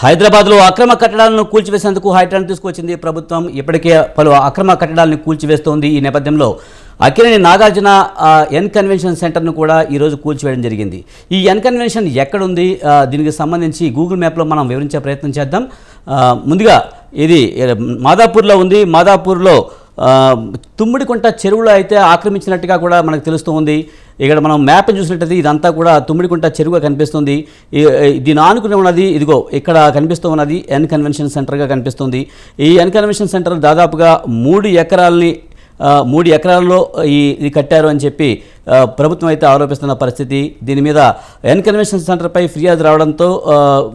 హైదరాబాద్లో అక్రమ కట్టడాలను కూల్చివేసేందుకు హైడ్రాన్ తీసుకొచ్చింది ప్రభుత్వం. ఇప్పటికే పలు అక్రమ కట్టడాలను కూల్చివేస్తోంది ఈ నేపథ్యంలో. అక్కినేని నాగార్జున ఎన్ కన్వెన్షన్ సెంటర్ను కూడా ఈరోజు కూల్చివేయడం జరిగింది. ఈ ఎన్ కన్వెన్షన్ ఎక్కడుంది? దీనికి సంబంధించి గూగుల్ మ్యాప్లో మనం వివరించే ప్రయత్నం చేద్దాం. ముందుగా ఇది మాదాపూర్లో ఉంది. మాదాపూర్లో తుమ్మిడికుంట చెరువులో అయితే ఆక్రమించినట్టుగా కూడా మనకు తెలుస్తూ ఉంది ఇక్కడ మనం మ్యాప్ చూసినట్టయితే ఇదంతా కూడా తుమ్మిడికుంట చెరువుగా కనిపిస్తుంది. దీని ఆనుకుని ఉన్నది ఇదిగో ఇక్కడ కనిపిస్తూ ఉన్నది ఎన్ కన్వెన్షన్ సెంటర్గా కనిపిస్తుంది. ఈ ఎన్ కన్వెన్షన్ సెంటర్ దాదాపుగా మూడు ఎకరాలని ఆ, మూడు ఎకరాల్లో ఈ ఇది కట్టారు అని చెప్పి ప్రభుత్వం అయితే ఆరోపిస్తున్న పరిస్థితి. దీని మీద ఎన్ కన్వెన్షన్ సెంటర్పై ఫిర్యాదు రావడంతో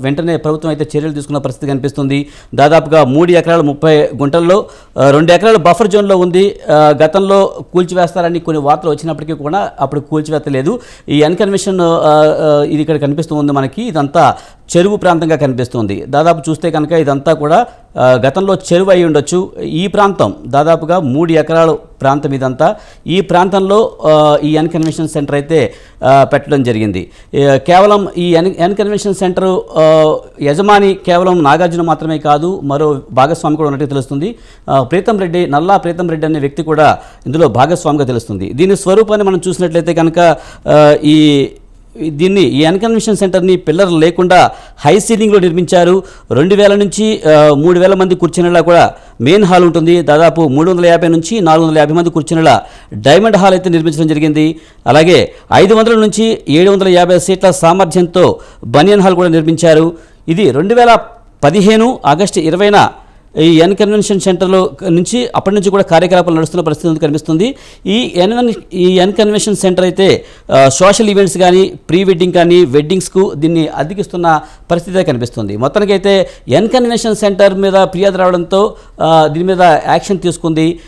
వెంటనే ప్రభుత్వం అయితే చర్యలు తీసుకున్న పరిస్థితి కనిపిస్తుంది. దాదాపుగా మూడు ఎకరాలు ముప్పై గుంటల్లో రెండు ఎకరాలు బఫర్ జోన్లో ఉంది. గతంలో కూల్చివేస్తారని కొన్ని వార్తలు వచ్చినప్పటికీ కూడా అప్పుడు కూల్చివేత్తలేదు ఈ ఎన్ కన్వెన్షన్ ఇది ఇక్కడ కనిపిస్తూ ఉంది మనకి. ఇదంతా చెరువు ప్రాంతంగా కనిపిస్తుంది. దాదాపు చూస్తే కనుక ఇదంతా కూడా గతంలో చెరువు అయి ఉండొచ్చు. ఈ ప్రాంతం దాదాపుగా మూడు ఎకరాలు ప్రాంతం ఇదంతా. ఈ ప్రాంతంలో ఈ ఎన్ కన్వెన్షన్ సెంటర్ అయితే పెట్టడం జరిగింది. కేవలం ఈ ఎన్ ఎన్ కన్వెన్షన్ సెంటర్ యజమాని కేవలం నాగార్జున మాత్రమే కాదు మరో భాగస్వామి కూడా ఉన్నట్టు తెలుస్తుంది. ప్రీతం రెడ్డి నల్లా ప్రీతం రెడ్డి అనే వ్యక్తి కూడా ఇందులో భాగస్వామిగా తెలుస్తుంది. దీని స్వరూపాన్ని మనం చూసినట్లయితే కనుక ఈ దీన్ని ఈ అన్కన్వెన్షన్ సెంటర్ని పిల్లర్ లేకుండా హై సీలింగ్లో నిర్మించారు. రెండు వేల నుంచి మూడు వేల మంది కూర్చునేలా కూడా మెయిన్ హాల్ ఉంటుంది. దాదాపు మూడు వందల యాభై నుంచి నాలుగు వందల యాభై మంది కూర్చునేలా డైమండ్ హాల్ అయితే నిర్మించడం జరిగింది. అలాగే ఐదు వందల నుంచి ఏడు వందల యాభై సీట్ల సామర్థ్యంతో బనియన్ హాల్ కూడా నిర్మించారు. ఇది రెండు వేల పదిహేను ఆగస్టు ఇరవైన ఈ ఎన్ కన్వెన్షన్ సెంటర్లో నుంచి అప్పటి నుంచి కూడా కార్యకలాపాలు నడుస్తున్న పరిస్థితి కనిపిస్తుంది. ఈ ఎన్ ఈ ఎన్ కన్వెన్షన్ సెంటర్ అయితే సోషల్ ఈవెంట్స్ కానీ ప్రీ వెడ్డింగ్ కానీ వెడ్డింగ్స్కు దీన్ని అద్దెకిస్తున్న పరిస్థితి కనిపిస్తుంది కనిపిస్తుంది. మొత్తానికైతే ఎన్ కన్వెన్షన్ సెంటర్ మీద ఫిర్యాదు రావడంతో దీని మీద యాక్షన్ తీసుకుంది.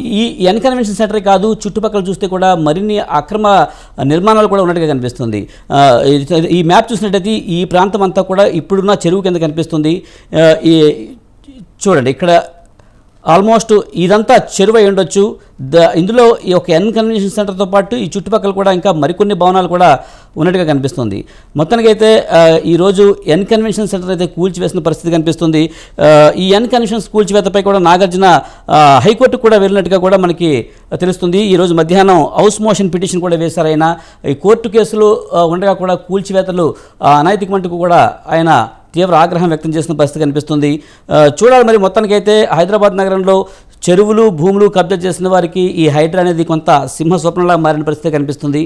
ఈ ఎన్ కన్వెన్షన్ సెంటరే కాదు చుట్టుపక్కల చూస్తే కూడా మరిన్ని అక్రమ నిర్మాణాలు కూడా ఉన్నట్టుగా కనిపిస్తుంది. ఈ- మ్యాప్ చూసినట్టయితే ఈ ప్రాంతం అంతా కూడా ఇప్పుడున్న చెరువు కింద కనిపిస్తుంది. ఈ చూడండి ఇక్కడ ఆల్మోస్ట్ ఇదంతా చెరువు అయి ఉండొచ్చు. ద ఇందులో ఈ ఒక ఎన్ కన్వెన్షన్ సెంటర్తో పాటు ఈ చుట్టుపక్కల కూడా ఇంకా మరికొన్ని భవనాలు కూడా ఉన్నట్టుగా కనిపిస్తుంది. మొత్తానికైతే ఆ, ఈరోజు ఎన్ కన్వెన్షన్ సెంటర్ అయితే కూల్చివేసిన పరిస్థితి కనిపిస్తుంది. ఈ ఎన్ కన్వెన్షన్ కూల్చివేతపై కూడా నాగార్జున హైకోర్టుకు కూడా వెళ్ళినట్టుగా కూడా మనకి తెలుస్తుంది. ఈరోజు మధ్యాహ్నం హౌస్ మోషన్ పిటిషన్ కూడా వేశారు ఆయన ఈ కోర్టు కేసులు ఉండగా కూడా కూల్చివేతలు ఆ, అనైతికమంటూ కూడా ఆయన తీవ్ర ఆగ్రహం వ్యక్తం చేసిన పరిస్థితి కనిపిస్తుంది. చూడాలి మరి మొత్తానికైతే హైదరాబాద్ నగరంలో చెరువులు భూములు కబ్జా చేసిన వారికి ఈ హైడ్రా అనేది కొంత సింహ స్వప్నంలా మారిన పరిస్థితి కనిపిస్తుంది.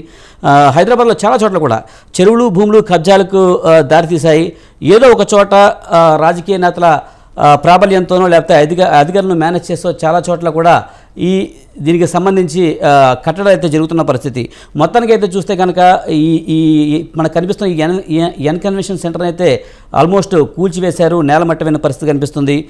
హైదరాబాద్లో చాలా చోట్ల కూడా చెరువులు భూములు కబ్జాలకు దారితీశాయి. ఏదో ఒక చోట రాజకీయ నేతల ప్రాబల్యంతోనో లేకపోతే అధిక అధికారులను మేనేజ్ చేస్తూ చాలా చోట్ల కూడా ఈ దీనికి సంబంధించి కట్టడం అయితే జరుగుతున్న పరిస్థితి. మొత్తానికి అయితే చూస్తే కనుక ఈ ఈ మనకు కనిపిస్తున్న ఈ N N- N convention centre అయితే ఆల్మోస్ట్ కూల్చివేశారు నేలమట్టమైన పరిస్థితి కనిపిస్తుంది.